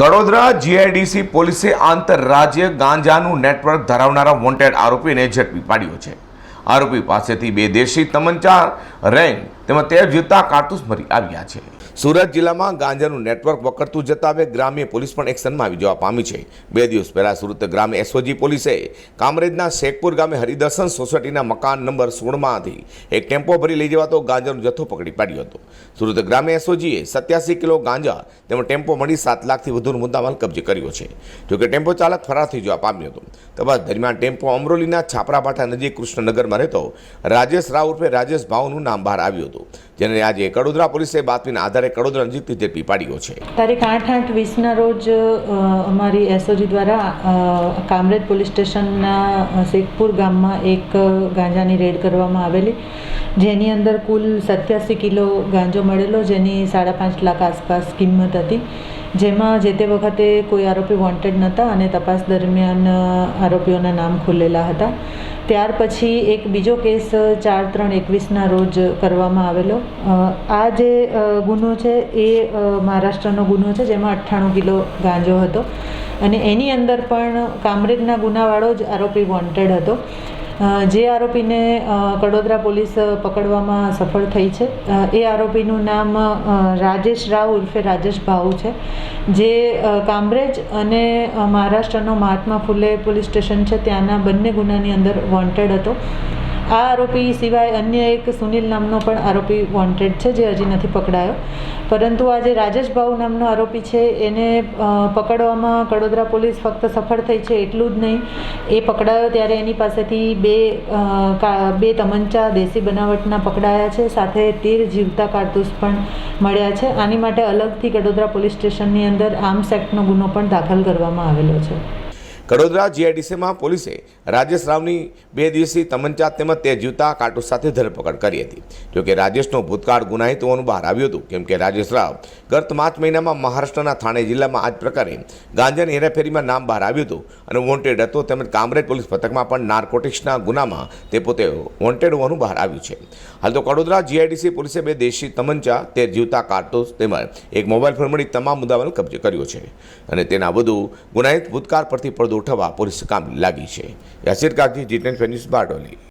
Kadodara GIDC પોલીસે આંતરરાજ્ય ગાંજાનું network ધરાવનારા wanted આરોપીને ઝડપી પાડ્યો છે. આરોપી પાસેથી બે દેશી તમંચા રેંગ તેમજ તેર જૂતા કારતૂસ મળી આવ્યા છે. સુરત જિલ્લામાં ગાંજાનું નેટવર્ક વકરતું જતા હવે ગ્રામ્ય પોલીસ પણ એક્શનમાં આવી જવા પામી છે. બે દિવસ પહેલા સુરત ગ્રામ્ય એસઓજી પોલીસે કામરેજના શેખપુર ગામે હરિદર્શન સોસાયટીના મકાન નંબર સોળમાંથી એક ટેમ્પો ભરી લઈ જવાતો ગાંજાનો જથ્થો પકડી પાડ્યો હતો. સુરત ગ્રામ્ય એસઓજીએ સત્યાસી કિલો ગાંજા તેમજ ટેમ્પો મળી સાત લાખથી વધુનો મુદ્દામાલ કબજે કર્યો છે. જોકે ટેમ્પો ચાલક ફરાર થઈ જવા પામ્યો હતો. તપાસ દરમિયાન ટેમ્પો અમરોલીના છાપરાભાઠા નજીક કૃષ્ણનગરમાં રહેતો રાજેશ રાવ ઉર્ફે રાજેશ ભાવનું નામ બહાર આવ્યું હતું, જેને આજે કડોદરા પોલીસે બાતમીના આધારે કડોદરા નજીકથી ઝડપી પાડ્યો છે. તારીખ આઠ આઠ વીસના રોજ અમારી એસઓજી દ્વારા કામરેજ પોલીસ સ્ટેશનના શેખપુર ગામમાં એક ગાંજાની રેડ કરવામાં આવેલી, જેની અંદર કુલ સત્યાસી કિલો ગાંજો મળેલો, જેની સાડા પાંચ લાખ આસપાસ કિંમત હતી. જેમાં જે તે વખતે કોઈ આરોપી વોન્ટેડ નહોતા અને તપાસ દરમિયાન આરોપીઓના નામ ખુલેલા હતા. ત્યાર પછી એક બીજો કેસ ચાર ત્રણ એકવીસના રોજ કરવામાં આવેલો. આ જે ગુનો છે એ મહારાષ્ટ્રનો ગુનો છે, જેમાં અઠ્ઠાણું કિલો ગાંજો હતો. અને એની અંદર પણ કામરેજના ગુનાવાળો જ આરોપી વોન્ટેડ હતો. જે આરોપીને કડોદરા પોલીસ પકડવામાં સફળ થઈ છે. એ આરોપીનું નામ રાજેશ રાવ ઉર્ફે રાજેશ ભાઉ છે, જે કામરેજ અને મહારાષ્ટ્રનો મહાત્મા ફુલે પોલીસ સ્ટેશન છે. ત્યાંના બંને ગુનાની અંદર વોન્ટેડ હતો. આ આરોપી સિવાય અન્ય એક સુનિલ નામનો પણ આરોપી વોન્ટેડ છે, જે હજી નથી પકડાયો. પરંતુ આ જે રાજેશ ભાઉ નામનો આરોપી છે, એને પકડવામાં કડોદરા પોલીસ ફક્ત સફળ થઈ છે એટલું જ નહીં. એ પકડાયો ત્યારે એની પાસેથી બે બે તમંચા દેશી બનાવટના પકડાયા છે, સાથે તીર જીવતા કારતૂસ પણ મળ્યા છે. આની માટે અલગથી કડોદરા પોલીસ સ્ટેશનની અંદર આર્મ્સ એક્ટનો ગુનો પણ દાખલ કરવામાં આવેલો છે. કડોદરા જીઆઈડીસીમાં પોલીસે રાજેશ રાવની બે દિવસી તમંચા તેમજ તે જીવતા કાટો સાથે ધરપકડ કરી હતી. જોકે રાજેશનો ભૂતકાળ ગુનાહિત હોવાનું બહાર આવ્યું હતું. કેમ કે રાજેશ રાવ ગત માર્ચ મહિનામાં મહારાષ્ટ્રના થાણે જિલ્લામાં આ જ પ્રકારે ગાંજાની હેરાફેરીમાં નામ બહાર આવ્યું હતું અને વોન્ટેડ હતો તેમજ કામરેજ પોલીસ પથકમાં પણ નાર્કોટિક્સના ગુનામાં તે પોતે વોન્ટેડ હોવાનું બહાર આવ્યું છે. હાલ તો કડોદરા જીઆઈડીસી પોલીસે બે દેશી તમંચા તે જીવતા કારતૂસ તેમજ એક મોબાઈલ ફોન મળી તમામ મુદ્દાઓનો કબજે કર્યો છે અને તેના વધુ ગુનાહિત ભૂતકાળ પરથી પડદો ઉઠાવવા પોલીસ કામ લાગી છે. યાસિર કાકી જી ફેનિસ ન્યૂઝ બારડોલી.